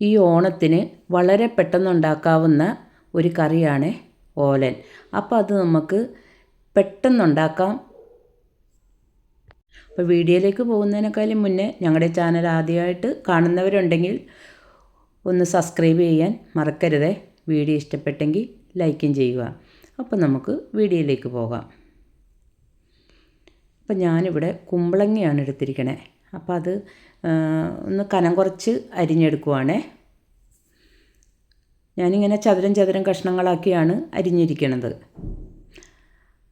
ഈ ഓണത്തിന് വളരെ പെട്ടെന്നുണ്ടാക്കാവുന്ന ഒരു കറിയാണ് ഓലൻ. അപ്പോൾ അത് നമുക്ക് പെട്ടെന്നുണ്ടാക്കാം. അപ്പോൾ വീഡിയോയിലേക്ക് പോകുന്നതിനേക്കാളും മുന്നേ ഞങ്ങളുടെ ചാനൽ ആദ്യമായിട്ട് കാണുന്നവരുണ്ടെങ്കിൽ ഒന്ന് സബ്സ്ക്രൈബ് ചെയ്യാൻ മറക്കരുതേ. വീഡിയോ ഇഷ്ടപ്പെട്ടെങ്കിൽ ലൈക്കും ചെയ്യുക. അപ്പോൾ നമുക്ക് വീഡിയോയിലേക്ക് പോകാം. അപ്പോൾ ഞാനിവിടെ കുമ്പളങ്ങയാണ് എടുത്തിരിക്കണേ. അപ്പോൾ അത് ഒന്ന് കനം കുറച്ച് അരിഞ്ഞെടുക്കുവാണേ. ഞാനിങ്ങനെ ചതുരം ചതുരം കഷ്ണങ്ങളാക്കിയാണ് അരിഞ്ഞിരിക്കണത്.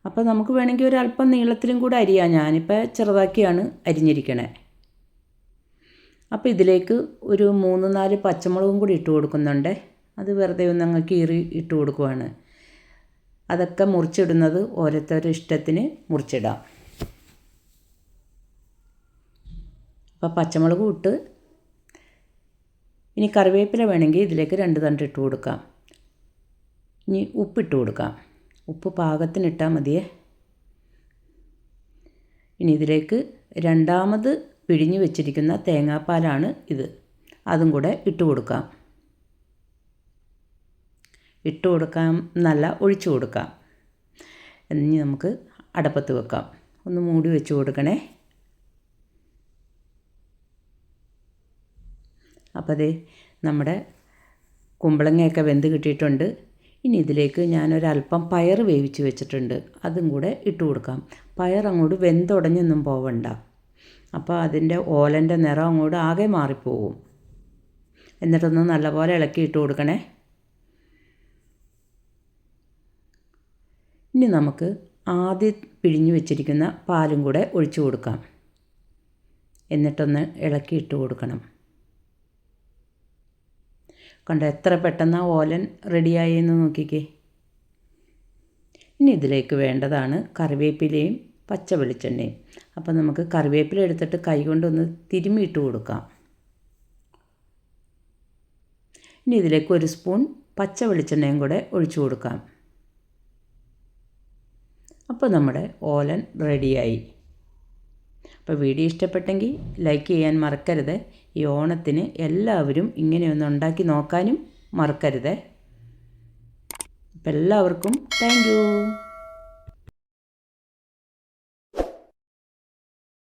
അപ്പോൾ നമുക്ക് വേണമെങ്കിൽ ഒരു അല്പം നീളത്തിലും കൂടെ അരിയാം. ഞാനിപ്പോൾ ചെറുതാക്കിയാണ് അരിഞ്ഞിരിക്കണേ. അപ്പോൾ ഇതിലേക്ക് ഒരു മൂന്ന് നാല് പച്ചമുളകും കൂടി ഇട്ട് കൊടുക്കുന്നുണ്ട്. അത് വെറുതെ ഒന്ന് അങ്ങ് കീറി ഇട്ട് കൊടുക്കുവാണ്. അതൊക്കെ മുറിച്ചിടുന്നത് ഓരോരുത്തരുടെ ഇഷ്ടത്തിന് മുറിച്ചിടാം. അപ്പോൾ പച്ചമുളക് ഇട്ട് ഇനി കറിവേപ്പില വേണമെങ്കിൽ ഇതിലേക്ക് രണ്ട് തണ്ട് ഇട്ട് കൊടുക്കാം. ഇനി ഉപ്പിട്ട് കൊടുക്കാം. ഉപ്പ് പാകത്തിന് ഇട്ടാൽ മതിയേ. ഇനി ഇതിലേക്ക് രണ്ടാമത് പിഴിഞ്ഞ് വെച്ചിരിക്കുന്ന തേങ്ങാപ്പാലാണ് ഇത്. അതും കൂടെ ഇട്ട് കൊടുക്കാം. ഇട്ട് കൊടുക്കാം നല്ല ഒഴിച്ചു കൊടുക്കാം. ഇനി നമുക്ക് അടപ്പത്ത് വെക്കാം. ഒന്ന് മൂടി വെച്ച് കൊടുക്കണേ. അപ്പോൾ അതേ നമ്മുടെ കുമ്പളങ്ങയൊക്കെ വെന്ത് കിട്ടിയിട്ടുണ്ട്. ഇനി ഇതിലേക്ക് ഞാനൊരല്പം പയർ വേവിച്ച് വെച്ചിട്ടുണ്ട്. അതും കൂടെ ഇട്ട് കൊടുക്കാം. പയർ അങ്ങോട്ട് വെന്തുടഞ്ഞൊന്നും പോവണ്ട. അപ്പോൾ അതിന്റെ ഓലന്റെ നിറം അങ്ങോട്ട് ആകെ മാറിപ്പോവും. എന്നിട്ടൊന്ന് നല്ലപോലെ ഇളക്കി ഇട്ട് കൊടുക്കണേ. ഇനി നമുക്ക് ആദ്യം പിഴിഞ്ഞു വെച്ചിരിക്കുന്ന പാലും കൂടെ ഒഴിച്ചു കൊടുക്കാം. എന്നിട്ടൊന്ന് ഇളക്കി ഇട്ട് കൊടുക്കണം. കണ്ടോ എത്ര പെട്ടെന്ന് ആ ഓലൻ റെഡിയായി എന്ന് നോക്കിക്കേ. ഇനി ഇതിലേക്ക് വേണ്ടതാണ് കറിവേപ്പിലയും പച്ച വെളിച്ചെണ്ണയും അപ്പോൾ നമുക്ക് കറിവേപ്പില എടുത്തിട്ട് കൈ കൊണ്ടൊന്ന് തിരുമ്മിയിട്ട് കൊടുക്കാം. ഇനി ഇതിലേക്ക് ഒരു സ്പൂൺ പച്ച വെളിച്ചെണ്ണയും കൂടെ ഒഴിച്ചു കൊടുക്കാം. അപ്പോൾ നമ്മുടെ ഓലൻ റെഡിയായി. അപ്പോൾ വീഡിയോ ഇഷ്ടപ്പെട്ടെങ്കിൽ ലൈക്ക് ചെയ്യാൻ മറക്കരുത്. ഈ ഓണത്തിന് എല്ലാവരും ഇങ്ങനെയൊന്ന് ഉണ്ടാക്കി നോക്കാനും മറക്കരുത്. അപ്പം എല്ലാവർക്കും താങ്ക്